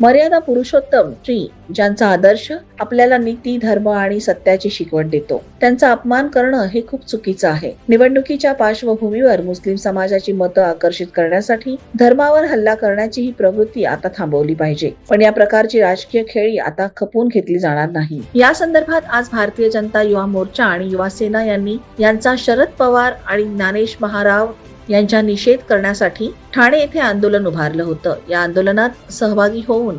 मर्यादा पुरुषोत्तम श्री ज्यांचा आदर्श आपल्याला नीती धर्म आणि सत्याची शिकवण देतो. त्यांचा अपमान करणं हे खूप चुकीचं आहे. निवडणुकीच्या पार्श्वभूमीवर मुस्लिम समाजाची मतं आकर्षित करण्यासाठी धर्मावर हल्ला करण्याची ही प्रवृत्ती आता थांबवली पाहिजे. पण या प्रकारची राजकीय खेळी आता खपून घेतली जाणार नाही. या संदर्भात आज भारतीय जनता युवा मोर्चा आणि युवा सेना यांनी यांचा शरद पवार आणि ज्ञानेश महाराव यांचा निषेध करण्यासाठी ठाणे येथे आंदोलन उभारलं होतं. या आंदोलनात सहभागी होऊन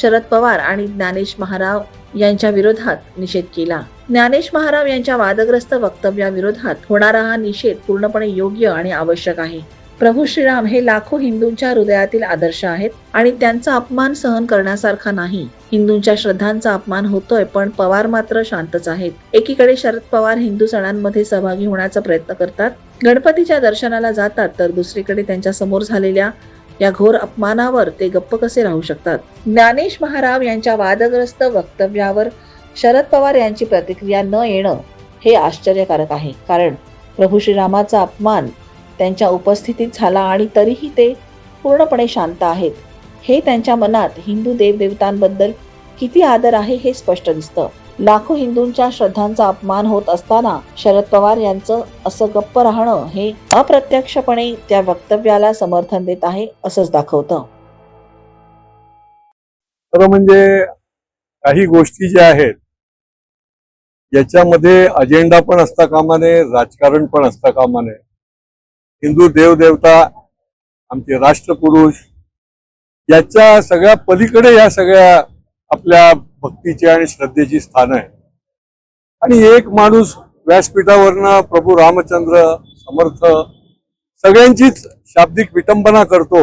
शरद पवार आणि ज्ञानेश महाराव यांच्या विरोधात निषेध केला. ज्ञानेश महाराव यांच्या वादग्रस्त वक्तव्याविरोधात होणारा हा निषेध पूर्णपणे योग्य आणि आवश्यक आहे. प्रभू श्रीराम हे लाखो हिंदूंच्या हृदयातील आदर्श आहेत आणि त्यांचा अपमान सहन करण्यासारखा नाही. हिंदूंच्या श्रद्धांचा अपमान होतोय पण पवार मात्र शांतच आहेत. एकीकडे शरद पवार हिंदू सणांमध्ये सहभागी होण्याचा प्रयत्न करतात गणपतीच्या दर्शनाला जातात तर दुसरीकडे त्यांच्यासमोर झालेल्या या घोर अपमानावर ते गप्प कसे राहू शकतात? ज्ञानेश महाराव यांच्या वादग्रस्त वक्तव्यावर शरद पवार यांची प्रतिक्रिया न येणं हे आश्चर्यकारक आहे. कारण प्रभू श्रीरामाचा अपमान त्यांच्या उपस्थितीत झाला आणि तरीही ते पूर्णपणे शांत आहेत. हे त्यांच्या मनात हिंदू देवदेवतांबद्दल किती आदर आहे हे स्पष्ट दिसतं. लाखो हिंदूंच्या श्रद्धांचा अपमान होत असताना शरद पवार यांचं असं गप्प राहणं हे अप्रत्यक्षपणे त्या वक्तव्याला समर्थन देत आहे असंच दाखवतं. खरं म्हणजे काही गोष्टी ज्या आहेत याच्यामध्ये अजेंडा पण असता कामा नये राजकारण पण असता कामा नये हिंदू देवदेवता आमचे राष्ट्रपुरुष याच्या सगळ्या पलीकडे या सगळ्या आपल्या भक्तीची आणि श्रद्धेची स्थानं आहे आणि एक माणूस व्यासपीठावरनं प्रभू रामचंद्र समर्थ सगळ्यांचीच शाब्दिक विटंबना करतो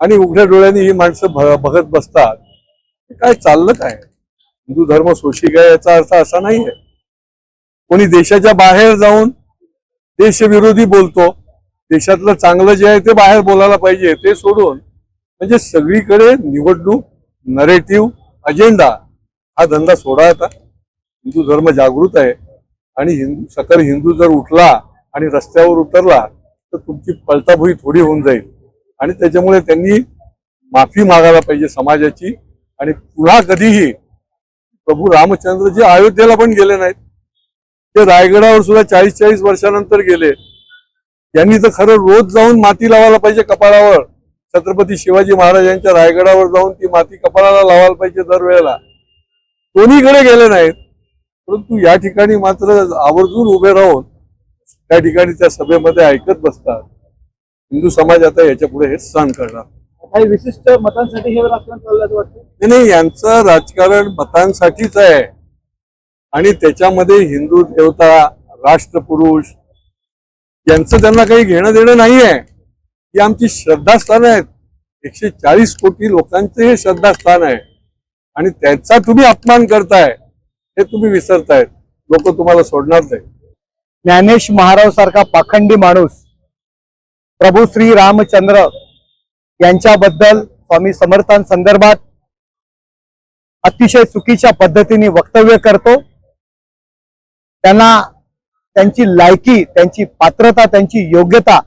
आणि उघड्या डोळ्यांनी ही माणसं बघत बसतात काय चाललं काय? हिंदू धर्म शोषिक आहे याचा अर्थ असा नाहीये. कोणी देशाच्या बाहेर जाऊन देशविरोधी बोलतो देशातलं चांगलं जे आहे ते बाहेर बोलायला पाहिजे ते सोडून म्हणजे सगळीकडे निवडणूक नरेटिव्ह अजेंडा हा धंदा सोडायचा. हिंदू धर्म जागृत आहे. आणि हिंदू सकल हिंदू जर उठला आणि रस्त्यावर उतरला तर तुमची पळताभुई थोडी होऊन जाईल. आणि त्याच्यामुळे त्यांनी माफी मागायला पाहिजे समाजाची. आणि पुन्हा कधीही प्रभू रामचंद्र जे अयोध्येला पण गेले नाहीत. ते रायगडावर सुद्धा चाळीस चाळीस वर्षानंतर गेले. यांनी तर खरं रोज जाऊन माती लावायला पाहिजे कपाळावर. छत्रपती शिवाजी महाराजांच्या रायगडावर जाऊन ती माती कपाळाला लावायला पाहिजे दरवेळेला. दोन्हीकडे गेले नाहीत. परंतु या ठिकाणी मात्र आवर्जून उभे राहून त्या ठिकाणी त्या सभेमध्ये ऐकत बसतात. हिंदू समाज आता याच्यापुढे हे सहन करणार. काही विशिष्ट मतांसाठी हे राजकारण चाललं वाटतं नाही, नाही यांचं राजकारण मतांसाठीच आहे. आणि त्याच्यामध्ये हिंदू देवता राष्ट्रपुरुष यांचं त्यांना काही घेणं देणं नाही आहे ही आमची श्रद्धास्थान आहेत. एकशे चाळीस कोटी लोकांचे हे श्रद्धास्थान आहे. आणि त्याचा तुम्ही अपमान करताय हे तुम्ही विसरतायत. लोक तुम्हाला सोडणार नाही ज्ञानेश महाराव सारखा पाखंडी माणूस प्रभू श्री रामचंद्र यांच्याबद्दल स्वामी समर्थांसंदर्भात अतिशय चुकीच्या पद्धतीने वक्तव्य करतो. त्यांना त्यांची लायकी त्यांची पात्रता त्यांची योग्यता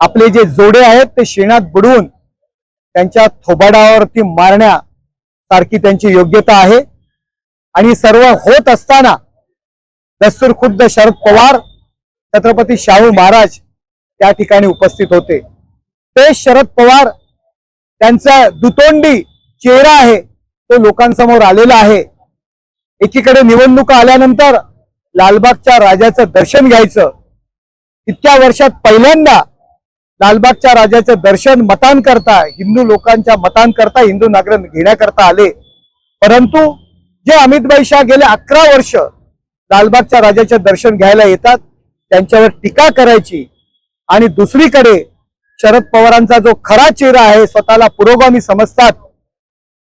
आपले जे जोडे आहेत ते शेणात बुडवून त्यांच्या थोबाडावरती मारण्यासारखी त्यांची योग्यता आहे. आणि सर्व होत असताना दस्तूर खुद्द शरद पवार छत्रपती शाहू महाराज त्या ठिकाणी उपस्थित होते. ते शरद पवार त्यांचा दुतोंडी चेहरा आहे तो लोकांसमोर आलेला आहे. एकीकडे निवडणुका आल्यानंतर लालबागच्या राजाचं दर्शन घ्यायचं. इतक्या वर्षात पहिल्यांदा लालबागच्या राजाचं दर्शन मतांकरता हिंदू लोकांच्या मतांकरता हिंदू नागरिक घेण्याकरता आले. परंतु जे अमितभाई शाह गेले अकरा वर्ष लालबागच्या राजाचे दर्शन घ्यायला येतात त्यांच्यावर टीका करायची. आणि दुसरीकडे शरद पवारांचा जो खरा चेहरा आहे स्वतःला पुरोगामी समजतात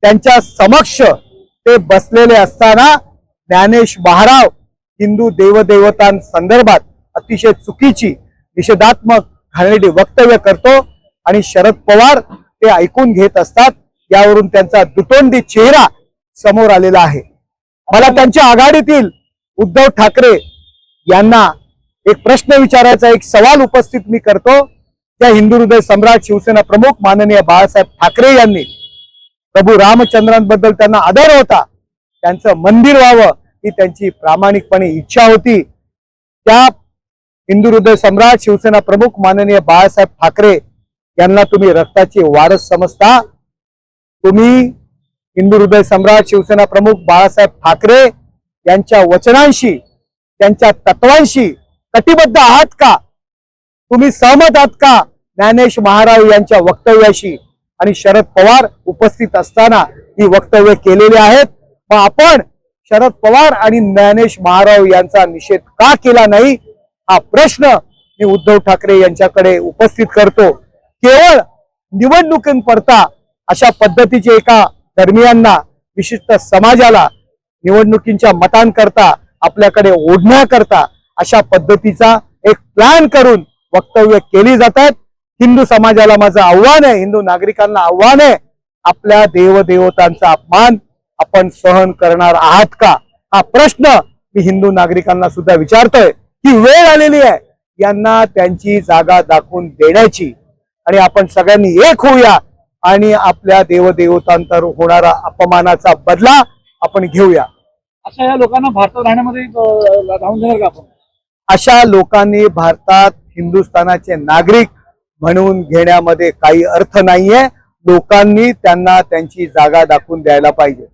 त्यांच्या समक्ष ते बसलेले असताना ज्ञानेश महाराव हिंदू देवदेवतांसंदर्भात अतिशय चुकीची निषेधात्मक घाणेरडी वक्तव्य करतो आणि शरद पवार ते ऐकून घेत असतात. यावरून त्यांचा दुतोंडी चेहरा समोर आलेला आहे. मला त्यांच्या आघाडीतील उद्धव ठाकरे यांना एक प्रश्न विचारायचा एक सवाल उपस्थित मी करतो. त्या हिंदू हृदय सम्राट शिवसेना प्रमुख माननीय बाळासाहेब ठाकरे यांनी. प्रभू रामचंद्रांबद्दल त्यांना आदर होता. त्यांचं मंदिर व्हावं ही त्यांची प्रामाणिकपणे इच्छा होती. त्या हिंदू हृदय सम्राट शिवसेना प्रमुख माननीय बाळासाहेब ठाकरे यांना तुम्ही रक्ताची वारस समजता. तुम्ही हिंदू हृदय सम्राट शिवसेना प्रमुख बाळासाहेब ठाकरे यांच्या वचनांशी त्यांच्या तत्वांशी कटिबद्ध आहात का? तुम्ही सहमत आहात का ज्ञानेश महाराज यांच्या वक्तव्याशी? आणि शरद पवार उपस्थित असताना ही वक्तव्य केलेली आहेत. मग आपण शरद पवार आणि ज्ञानेश महाराव यांचा निषेध का केला नाही? हा प्रश्न मी उद्धव ठाकरे यांच्याकडे उपस्थित करतो. केवळ निवडणुकींपरता अशा पद्धतीचे एका धर्मियांना विशिष्ट समाजाला निवडणुकींच्या मतांकरता आपल्याकडे ओढण्याकरता अशा पद्धतीचा एक प्लॅन करून वक्तव्य केली जातात. हिंदू समाजाला माझं आव्हान आहे हिंदू नागरिकांना आव्हान आहे आपल्या देवदेवतांचा अपमान आपण सहन करणार आहात का? हा प्रश्न मी हिंदू नागरिकांना सुद्धा विचारतोय. ही वेळ आलेली आहे. यांना त्यांची जागा दाखवून देण्याची. आणि आपण सगळ्यांनी एक होऊया. आणि आपल्या देवदेवतांतर होणारा अपमानाचा बदला आपण घेऊया. अशा या लोकांना भारतात राहण्यामध्ये राहून देणार का आपण? अशा लोकांनी भारतात हिंदुस्थानाचे नागरिक म्हणून घेण्यामध्ये काही अर्थ नाहीये. लोकांनी त्यांना त्यांची जागा दाखवून द्यायला पाहिजे.